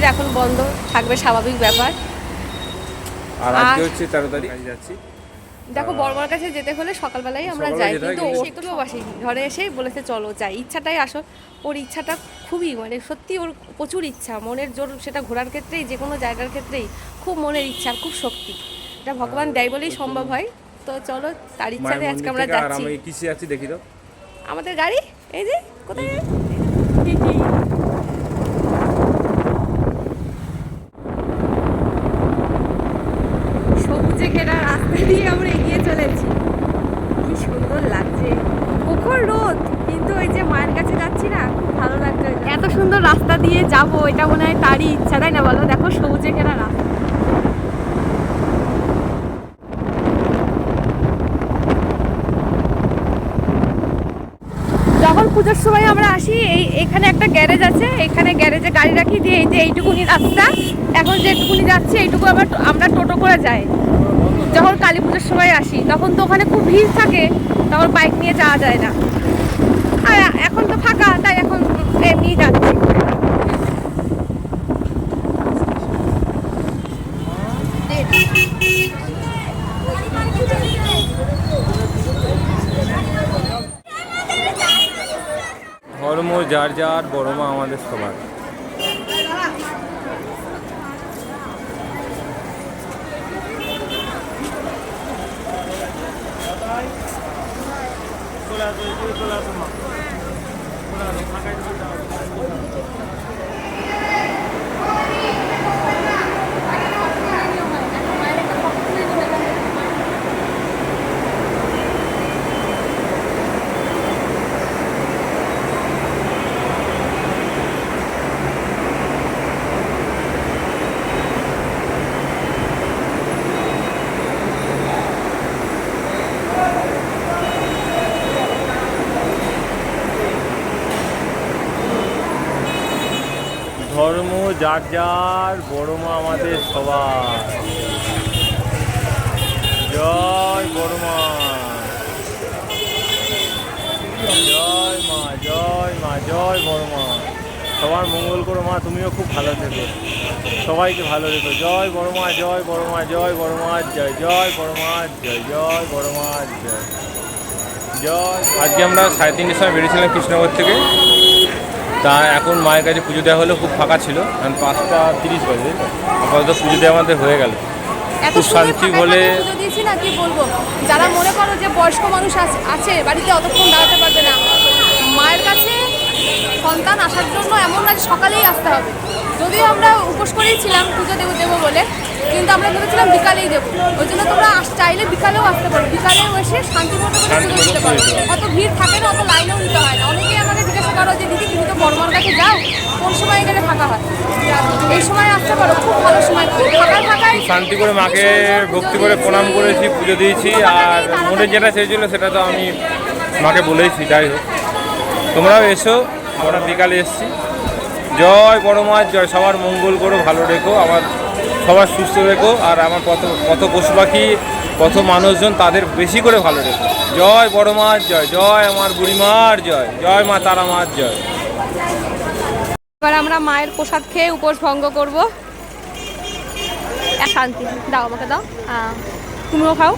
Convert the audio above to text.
মন্দির এখন বন্ধ থাকবে স্বাভাবিক ব্যাপার। আর আজকে হচ্ছে তেরো তারিখ যাচ্ছি। দেখো বর্মার কাছে যেতে হলে সকালবেলাই আমরা যাই কিন্তু তো বাসি ঘরে এসেই বলেছে চলো যাই। ইচ্ছাটাই আসো ওর ইচ্ছাটা খুবই মানে সত্যি ওর প্রচুর ইচ্ছা। মনের জোর সেটা ঘোরার ক্ষেত্রেই যে কোনো জায়গার ক্ষেত্রেই খুব মনের ইচ্ছা খুব শক্তি। এটা ভগবান দেয় বলেই সম্ভব হয়। তো চলো তার ইচ্ছাতে আজকে আমরা যাচ্ছি। আমি কিসে যাচ্ছি দেখি তো। আমাদের গাড়ি? এই যে কোথায় সবুজে ঘেরা রাস্তা দিয়ে আমরা এগিয়ে চলেছি কি লাগছে প্রখর রোদ, কিন্তু ওই যে মায়ের কাছে যাচ্ছি না, ভালো লাগছে এত সুন্দর রাস্তা দিয়ে যাব, এটা মনে হয় তারই ইচ্ছা, তাই না বলো? দেখো সবুজে ঘেরা রাস্তা। যখন পুজোর সময় আমরা আসি, এই এখানে একটা গ্যারেজ আছে, এখানে গ্যারেজে গাড়ি রাখি, দিয়ে এই যে এইটুকুনি রাস্তা, এখন যেটুকুনি যাচ্ছে, এইটুকু আবার আমরা টোটো করে যাই। যখন কালী পুজোর সময় আসি, তখন তো ওখানে খুব ভিড় থাকে, তখন বাইক নিয়ে যাওয়া যায় না। আর এখন তো ফাঁকা, তাই এখন এমনি যাচ্ছি। ধর্ম যার যার বড় মা আমাদের সবার ধর্ম, যার যার, বড় মা আমাদের সবার। জয় বড় মা। জয় মা জয় মা, জয় বড় মা। সবার মঙ্গল করো মা, তুমিও খুব ভালো থেকো। সবাইকে ভালো রেখো। জয় বড় মা, জয় বড় মা, জয় বড় মা, জয় জয় বড় মা, জয় জয় বড় মা, জয়। জয়। আজকে আমরা সাড়ে তিনটের সময় বেরিয়েছিলাম কৃষ্ণনগর থেকে। তা এখন মায়ের কাছে পুজো দেওয়া হলো খুব ফাঁকা ছিল। এখন পাঁচটা তিরিশ বাজে আপাতত পুজো দেওয়া আমাদের হয়ে গেল। খুব শান্তি বলে- দিয়েছি না কি বলব? যারা মনে করো যে বয়স্ক মানুষ আছ- বাড়িতে অতক্ষণ দাঁড়াতে পারবে না। মায়ের কাছে সন্তান আসার জন্য এমন না সকালেই আসতে হবে। যদিও আমরা উপোস করেই ছিলাম পুজো দেবো দেবো বলে কিন্তু আমরা ভেবেছিলাম বিকালেই দেবো। ওই জন্য তোমরা চাইলে বিকালেও আসতে পারো। বিকালেও এসে শান্তি মতো করে পুজো দিতে পারো। অত ভিড় থাকে না অত লাইনেও নিতে হয় না। অনেকেই আমাকে জিজ্ঞাসা করো যে দিদি তুমি তো বর্মার কাছে যাও কোন সময় গেলে ফাঁকা হয়? এই সময় আসতে পারো খুব ভালো সময় খুব ফাঁকায় ফাঁকায় শান্তি করে মাকে ভক্তি করে প্রণাম করেছি পুজো দিয়েছি আর মনে যেটা চেয়েছিল সেটা তো আমি মাকে বলেইছি যাই হোক। তোমরাও এসো আমরা বিকালে এসছি। জয় বড় মাছ জয় সবার মঙ্গল করো ভালো রেখো আমার সবার সুস্থ রেখো আর আমার কত কত পশু পাখি কত মানুষজন তাদের বেশি করে ভালো রেখো। জয় বড় মাছ জয় জয় আমার বুড়িমার জয় জয় মা তারা মাছ জয়। এবার আমরা মায়ের প্রসাদ খেয়ে উপোস ভঙ্গ করব। শান্তি। দাও আমাকে দাও। তুমিও খাও।